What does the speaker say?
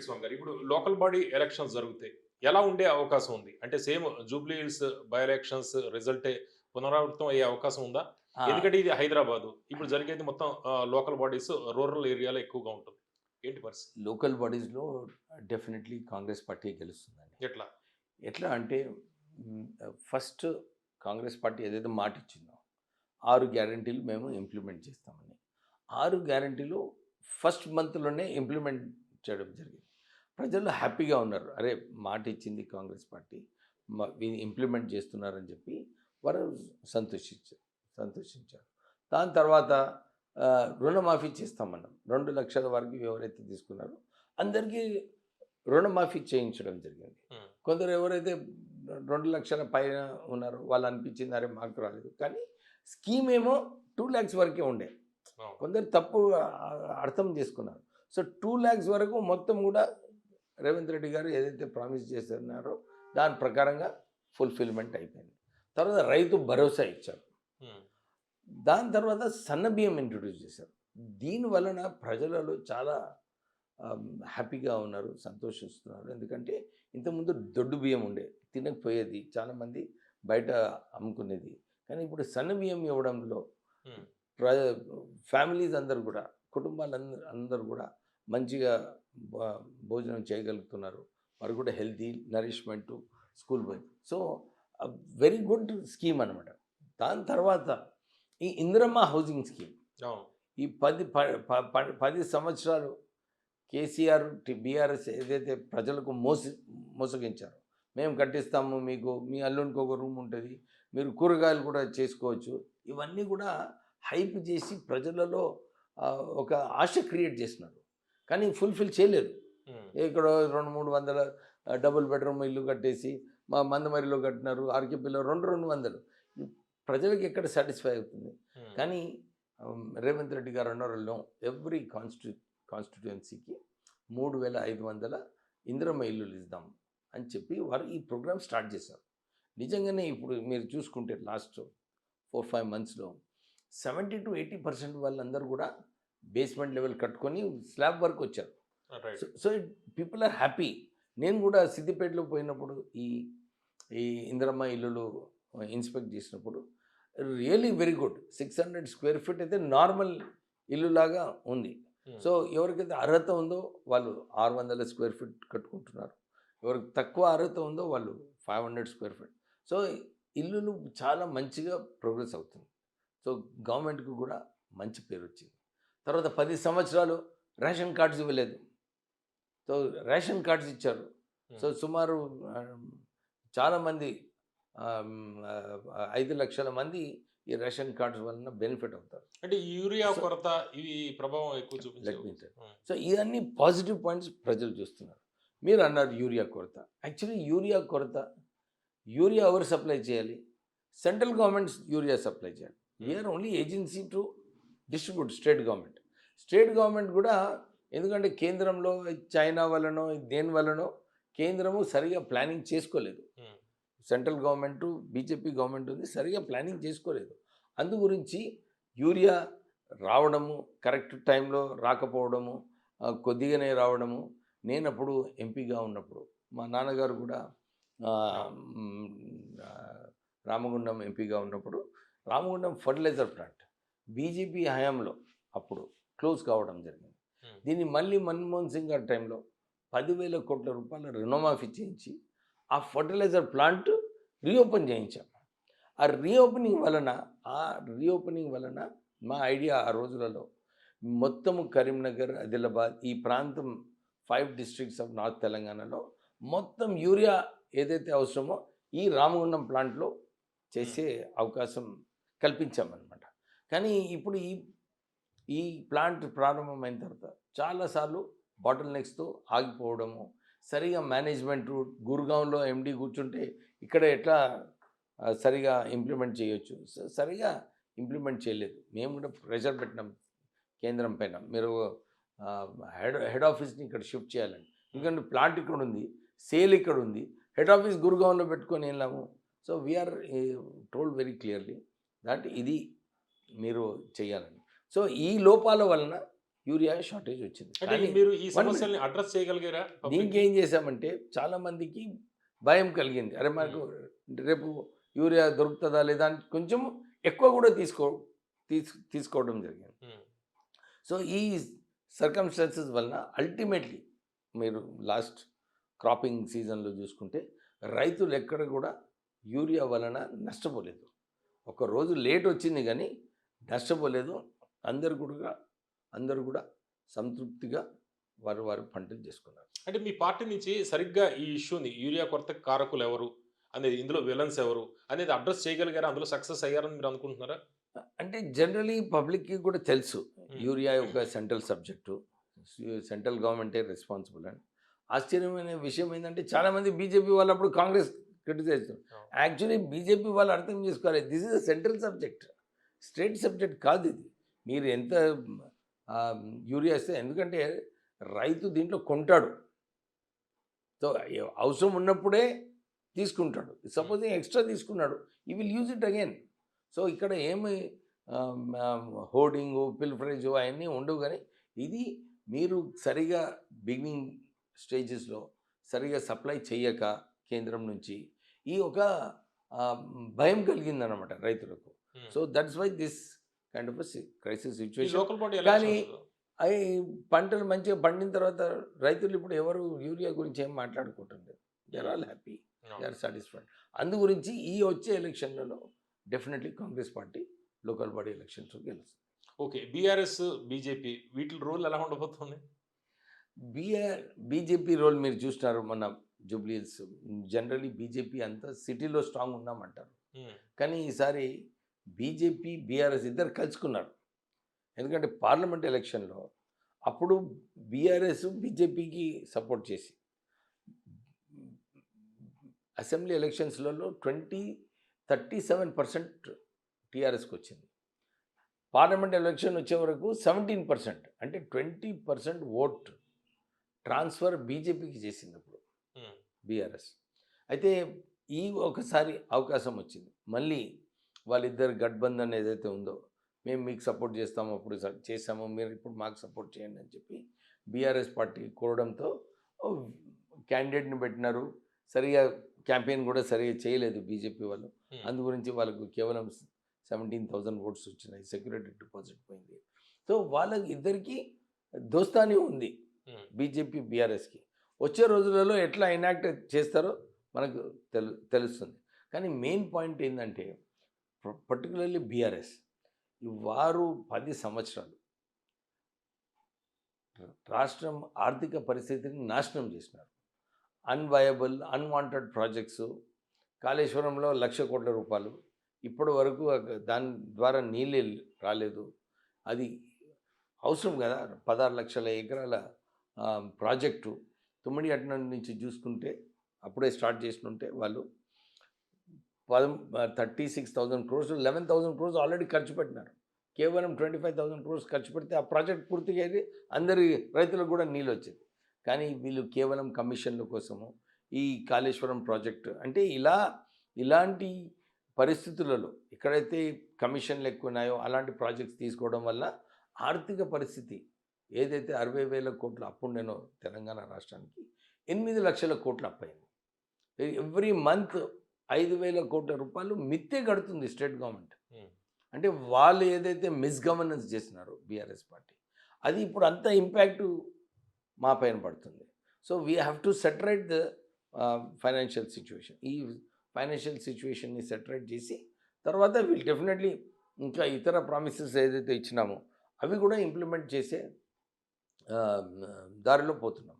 వెంకటస్వామి గారు ఇప్పుడు local body elections జరుగుతాయి. ఎలా ఉండే అవకాశం ఉంది? అంటే same Jubilee Hills by elections రిజల్టే పునరావృతం అయ్యే అవకాశం ఉందా? ఎందుకంటే ఇది హైదరాబాద్. ఇప్పుడు జరిగేది మొత్తం లోకల్ బాడీస్ రూరల్ ఏరియాలో ఎక్కువగా ఉంటుంది. ఏంటి పరిస్థితి? లోకల్ బాడీస్లో డెఫినెట్లీ కాంగ్రెస్ పార్టీ గెలుస్తుందండి. ఎట్లా? ఎట్లా అంటే ఫస్ట్ కాంగ్రెస్ పార్టీ ఏదైతే మాట ఇచ్చిందో ఆరు గ్యారంటీలు మేము ఇంప్లిమెంట్ చేస్తామని ఆరు గ్యారంటీలు ఫస్ట్ మంత్లోనే ఇంప్లిమెంట్ చేయడం జరిగింది. ప్రజలు హ్యాపీగా ఉన్నారు. అరే మాట ఇచ్చింది కాంగ్రెస్ పార్టీ ఇంప్లిమెంట్ చేస్తున్నారని చెప్పి వారు సంతోషించారు సంతోషించారు. దాని తర్వాత రుణమాఫీ చేస్తామన్నాం రెండు లక్షల వరకు ఎవరైతే తీసుకున్నారో అందరికీ రుణమాఫీ చేయించడం జరిగింది. కొందరు ఎవరైతే రెండు లక్షల పైన ఉన్నారో వాళ్ళు అనిపించింది అరే మాకు రాలేదు. కానీ స్కీమ్ ఏమో టూ ల్యాక్స్ వరకే ఉండే. కొందరు తప్పు అర్థం చేసుకున్నారు. సో టూ ల్యాక్స్ వరకు మొత్తం కూడా రేవంత్ రెడ్డి గారు ఏదైతే ప్రామిస్ చేస్తున్నారో దాని ప్రకారంగా ఫుల్ఫిల్మెంట్ అయిపోయింది. తర్వాత రైతు భరోసా ఇచ్చారు. దాని తర్వాత సన్న బియ్యం ఇంట్రొడ్యూస్ చేశారు. దీని వలన ప్రజలలో చాలా హ్యాపీగా ఉన్నారు సంతోషిస్తున్నారు. ఎందుకంటే ఇంతకుముందు దొడ్డు బియ్యం ఉండే తినకపోయేది చాలామంది బయట అమ్ముకునేది. కానీ ఇప్పుడు సన్న బియ్యం ఇవ్వడంలో ఫ్యామిలీస్ అందరు కూడా కుటుంబాలందరూ అందరూ కూడా మంచిగా భోజనం చేయగలుగుతున్నారు. వారు కూడా హెల్తీ నరిష్మెంట్ స్కూల్ పోయి సో వెరీ గుడ్ స్కీమ్ అనమాట దాని తర్వాత ఈ ఇందిరమ్మ హౌసింగ్ స్కీమ్. ఈ పది పది సంవత్సరాలు కేసీఆర్ బీఆర్ఎస్ ఏదైతే ప్రజలకు మోసి మోసగించారో మేము కట్టిస్తాము మీకు మీ అల్లునికి ఒక రూమ్ ఉంటుంది మీరు కూరగాయలు కూడా చేసుకోవచ్చు ఇవన్నీ కూడా హైప్ చేసి ప్రజలలో ఒక ఆశ క్రియేట్ చేసినారు. కానీ ఫుల్ఫిల్ చేయలేదు. ఇక్కడ రెండు మూడు వందల డబుల్ బెడ్రూమ్ ఇల్లు కట్టేసి మా మందమరిలో కట్టినారు ఆర్కేపీలో రెండు రెండు వందలు. ప్రజలకు ఎక్కడ సాటిస్ఫై అవుతుంది? కానీ రేవంత్ రెడ్డి గారు అన్నారు ఎవ్రీ కాన్స్టిట్యూ కాన్స్టిట్యుయెన్సీకి మూడు వేల ఐదు వందల ఇందిరమ్మ ఇల్లులు ఇద్దాం అని చెప్పి వారు ఈ ప్రోగ్రామ్ స్టార్ట్ చేశారు. నిజంగానే ఇప్పుడు మీరు చూసుకుంటే లాస్ట్ ఫోర్ ఫైవ్ మంత్స్లో సెవెంటీ టు ఎయిటీ పర్సెంట్ వాళ్ళందరూ కూడా బేస్మెంట్ లెవెల్ కట్టుకొని స్లాబ్ వరకు వచ్చారు. సో పీపుల్ ఆర్ హ్యాపీ నేను కూడా సిద్దిపేటలో పోయినప్పుడు ఈ ఈ ఇందిరమ్మ ఇల్లులు ఇన్స్పెక్ట్ చేసినప్పుడు really very good six hundred square feet అయితే నార్మల్ ఇల్లులాగా ఉంది. సో ఎవరికైతే అర్హత ఉందో వాళ్ళు ఆరు వందల స్క్వేర్ ఫీట్ కట్టుకుంటున్నారు. ఎవరికి తక్కువ అర్హత ఉందో వాళ్ళు five hundred square feet so ఇల్లులు చాలా మంచిగా ప్రోగ్రెస్ అవుతుంది. సో గవర్నమెంట్కి కూడా మంచి పేరు వచ్చింది. తర్వాత పది సంవత్సరాలు రేషన్ కార్డ్స్ ఇవ్వలేదు. సో రేషన్ కార్డ్స్ ఇచ్చారు. సో సుమారు ఆ, చాలామంది ఐదు లక్షల మంది ఈ రేషన్ కార్డ్స్ వలన బెనిఫిట్ అవుతారు. అంటే యూరియా కొరత ఇవి ప్రభావం ఎక్కువ చూపించారు tell. సో ఇవన్నీ పాజిటివ్ పాయింట్స్ ప్రజలు చూస్తున్నారు. మీరు అన్నారు యూరియా కొరత. యాక్చువల్లీ యూరియా కొరత యూరియా ఎవరు సప్లై చేయాలి? సెంట్రల్ గవర్నమెంట్ యూరియా సప్లై చేయాలి. We're only agency to distribute state government state government కూడా ఎందుకంటే కేంద్రంలో చైనా వలనో దేని వలనో కేంద్రము సరిగా ప్లానింగ్ చేసుకోలేదు. సెంట్రల్ గవర్నమెంట్ బీజేపీ గవర్నమెంట్ ఉంది సరిగా ప్లానింగ్ చేసుకోలేదు. అందు గురించి యూరియా రావడము కరెక్ట్ టైంలో రాకపోవడము కొద్దిగానే రావడము నేను అప్పుడు ఎంపీగా ఉన్నప్పుడు మా నాన్నగారు కూడా రామగుండం ఎంపీగా ఉన్నప్పుడు రామగుండం ఫర్టిలైజర్ ప్లాంట్ బీజేపీ హయాంలో అప్పుడు క్లోజ్ కావడం జరిగింది. దీన్ని మళ్ళీ మన్మోహన్ సింగ్ గారి టైంలో పదివేల కోట్ల రూపాయల రుణమాఫీ చేయించి ఆ ఫర్టిలైజర్ ప్లాంట్ రీఓపెన్ చేయించాం. ఆ రీఓపెనింగ్ వలన ఆ రీఓపెనింగ్ వలన మా ఐడియా ఆ రోజులలో మొత్తము కరీంనగర్ ఆదిలాబాద్ ఈ ప్రాంతం ఫైవ్ డిస్ట్రిక్ట్స్ ఆఫ్ నార్త్ తెలంగాణలో మొత్తం యూరియా ఏదైతే అవసరమో ఈ రామగుండం ప్లాంట్లో చేసే అవకాశం కల్పించామన్నమాట. కానీ ఇప్పుడు ఈ ఈ ప్లాంట్ ప్రారంభమైన తర్వాత చాలాసార్లు బాటిల్ నెక్స్తో ఆగిపోవడము సరిగా మేనేజ్మెంట్ గురుగాంలో ఎండి కూర్చుంటే ఇక్కడ ఎట్లా సరిగా ఇంప్లిమెంట్ చేయొచ్చు? సరిగా ఇంప్లిమెంట్ చేయలేదు. మేము కూడా ప్రెషర్ పెట్టినాం కేంద్రం పైన. మీరు హెడ్ హెడ్ ఆఫీస్ని ఇక్కడ షిఫ్ట్ చేయాలని ఎందుకంటే ప్లాంట్ ఇక్కడ ఉంది సేల్ ఇక్కడ ఉంది హెడ్ ఆఫీస్ గురుగాంలో పెట్టుకొని వెళ్ళాము. So we're told very clearly that ఇది మీరు చేయాలని సో ఈ లోపాల వలన యూరియా షార్టేజ్ వచ్చింది. కానీ మీరు ఈ సమస్యల్ని అడ్రస్ చేయగలిగారా దీనికి? ఏం చేశామంటే చాలా మందికి భయం కలిగింది. అరే మనకు రేపు యూరియా దొరుకుతుందా లేదా అని కొంచెం ఎక్కువ కూడా తీసుకో తీసు తీసుకోవడం జరిగింది. సో ఈ సర్కమ్స్టాన్సెస్ వలన అల్టిమేట్లీ మీరు లాస్ట్ క్రాపింగ్ సీజన్లో చూసుకుంటే రైతులు ఎక్కడ కూడా యూరియా వలన నష్టపోలేదు. ఒక రోజు లేట్ వచ్చింది కానీ నష్టపోలేదు. అందరు కూడా అందరూ కూడా సంతృప్తిగా వారు వారు పంటలు చేసుకున్నారు. అంటే మీ పార్టీ నుంచి సరిగ్గా ఈ ఇష్యూని యూరియా కొరత కారకులు ఎవరు? అనేది ఇందులో విలన్స్ ఎవరు? అనేది అడ్రస్ చేయగలిగారా? అందులో సక్సెస్ అయ్యారని మీరు అనుకుంటున్నారా? అంటే జనరలీ పబ్లిక్కి కూడా తెలుసు. యూరియా యొక్క సెంట్రల్ సబ్జెక్టు. సెంట్రల్ గవర్నమెంటే రెస్పాన్సిబుల్ అని. ఆశ్చర్యమైన విషయం ఏంటంటే చాలామంది బీజేపీ వాళ్ళు అప్పుడు కాంగ్రెస్ క్రిటిసైజ్. యాక్చువల్లీ బీజేపీ వాళ్ళు అర్థం చేసుకోవాలి. This is a central subject. State subject కాదు ఇది. మీరు ఎంత యూరియా ఇస్తే ఎందుకంటే రైతు దీంట్లో కొంటాడు. సో అవసరం ఉన్నప్పుడే తీసుకుంటాడు. సపోజ్ ఎక్స్ట్రా తీసుకున్నాడు he will use it again. So ఇక్కడ ఏమి హోర్డింగు పిల్ఫరేజ్ అవన్నీ ఉండవు కానీ ఇది మీరు సరిగా బిగినింగ్ స్టేజెస్లో సరిగా సప్లై చేయక కేంద్రం నుంచి ఈ ఒక భయం కలిగిందనమాట రైతులకు. ఉమ్. So that's why this kind of crisis situation కానీ- అవి పంటలు మంచిగా పండిన తర్వాత రైతులు ఇప్పుడు ఎవరు యూరియా గురించి ఏం మాట్లాడుకుంటున్నారు they are all happy they are satisfied అందు గురించి ఈ వచ్చే ఎలక్షన్లలో definitely Congress party local body elections గెలుస్తుంది. ఓకే బీఆర్ఎస్ బీజేపీ వీటి రోల్ ఎలా ఉండబోతుంది? బీఆర్ బీజేపీ రోల్ మీరు చూసినారు మన జూబ్లీహిల్స్ జనరలీ బీజేపీ అంతా సిటీలో స్ట్రాంగ్ ఉన్నామంటారు. ఉమ్, కానీ ఈసారి బీజేపీ బీఆర్ఎస్ ఇద్దరు కలుసుకున్నారు. ఎందుకంటే పార్లమెంట్ ఎలక్షన్లో అప్పుడు బీఆర్ఎస్ బీజేపీకి సపోర్ట్ చేసి అసెంబ్లీ ఎలక్షన్స్లలో ట్వంటీ థర్టీ సెవెన్ పర్సెంట్ టీఆర్ఎస్కి వచ్చింది. పార్లమెంట్ ఎలక్షన్ వచ్చే వరకు సెవెంటీన్ పర్సెంట్ అంటే ట్వంటీ పర్సెంట్ ఓట్ ట్రాన్స్ఫర్ బీజేపీకి చేసింది అప్పుడు బీఆర్ఎస్. అయితే ఈ ఒకసారి అవకాశం వచ్చింది. మళ్ళీ వాళ్ళిద్దరు గఠబంధన్ ఏదైతే ఉందో మేము మీకు సపోర్ట్ చేస్తాము అప్పుడు చేసాము మీరు ఇప్పుడు మాకు సపోర్ట్ చేయండి అని చెప్పి బీఆర్ఎస్ పార్టీ కోరడంతో క్యాండిడేట్ని పెట్టినారు. సరిగా క్యాంపెయిన్ కూడా సరిగా చేయలేదు బీజేపీ వాళ్ళు. అందు గురించి వాళ్ళకు కేవలం సెవెంటీన్ థౌజండ్ ఓట్స్ వచ్చినాయి సెక్యూరిటీ డిపాజిట్ పోయింది. సో వాళ్ళకి ఇద్దరికి దోస్తాని ఉంది బీజేపీ బీఆర్ఎస్కి. వచ్చే రోజులలో ఎట్లా ఎనాక్ట్ చేస్తారో మనకు తెలు తెలుస్తుంది. కానీ మెయిన్ పాయింట్ ఏంటంటే పర్టికులర్లీ బీఆర్ఎస్ వారు పది సంవత్సరాలు. రాష్ట్రం ఆర్థిక పరిస్థితిని నాశనం చేసినారు. అన్వయబుల్ అన్వాంటెడ్ ప్రాజెక్ట్స్ కాళేశ్వరంలో లక్ష కోట్ల రూపాయలు. ఇప్పటి వరకు దాని ద్వారా నీళ్ళే రాలేదు. అది అవసరం కదా? పదహారు లక్షల ఎకరాల ప్రాజెక్టు. తుమ్మిడి అట్నం నుంచి చూసుకుంటే అప్పుడే స్టార్ట్ చేసినుంటే వాళ్ళు పదం thirty six thousand crores eleven thousand crores already ఖర్చు పెట్టినారు. కేవలం ట్వంటీ ఫైవ్ థౌసండ్ క్రోర్స్ ఖర్చు పెడితే ఆ ప్రాజెక్ట్ పూర్తిగా అయ్యి అందరి రైతులకు కూడా నీళ్ళు వచ్చేది. కానీ వీళ్ళు కేవలం కమిషన్ల కోసము ఈ కాళేశ్వరం ప్రాజెక్టు అంటే ఇలా ఇలాంటి పరిస్థితులలో ఎక్కడైతే కమిషన్లు ఎక్కువ ఉన్నాయో అలాంటి ప్రాజెక్ట్స్ తీసుకోవడం వల్ల ఆర్థిక పరిస్థితి ఏదైతే అరవై వేల కోట్ల అప్పుండేనో తెలంగాణ రాష్ట్రానికి ఎనిమిది లక్షల కోట్ల అప్పయింది. ఎవ్రీ మంత్ ఐదు వేల కోట్ల రూపాయలు మిత్తే కడుతుంది స్టేట్ గవర్నమెంట్. అంటే వాళ్ళు ఏదైతే మిస్గవర్నెన్స్ చేసినారో బీఆర్ఎస్ పార్టీ అది ఇప్పుడు అంత ఇంపాక్ట్ మా పైన పడుతుంది. So we have to saturate the financial situation ఈ ఫైనాన్షియల్ సిచ్యువేషన్ని సెటరేట్ చేసి తర్వాత వీళ్ళు డెఫినెట్లీ ఇంకా ఇతర ప్రామిసెస్ ఏదైతే ఇచ్చినామో అవి కూడా ఇంప్లిమెంట్ చేసే దారిలో పోతున్నాం.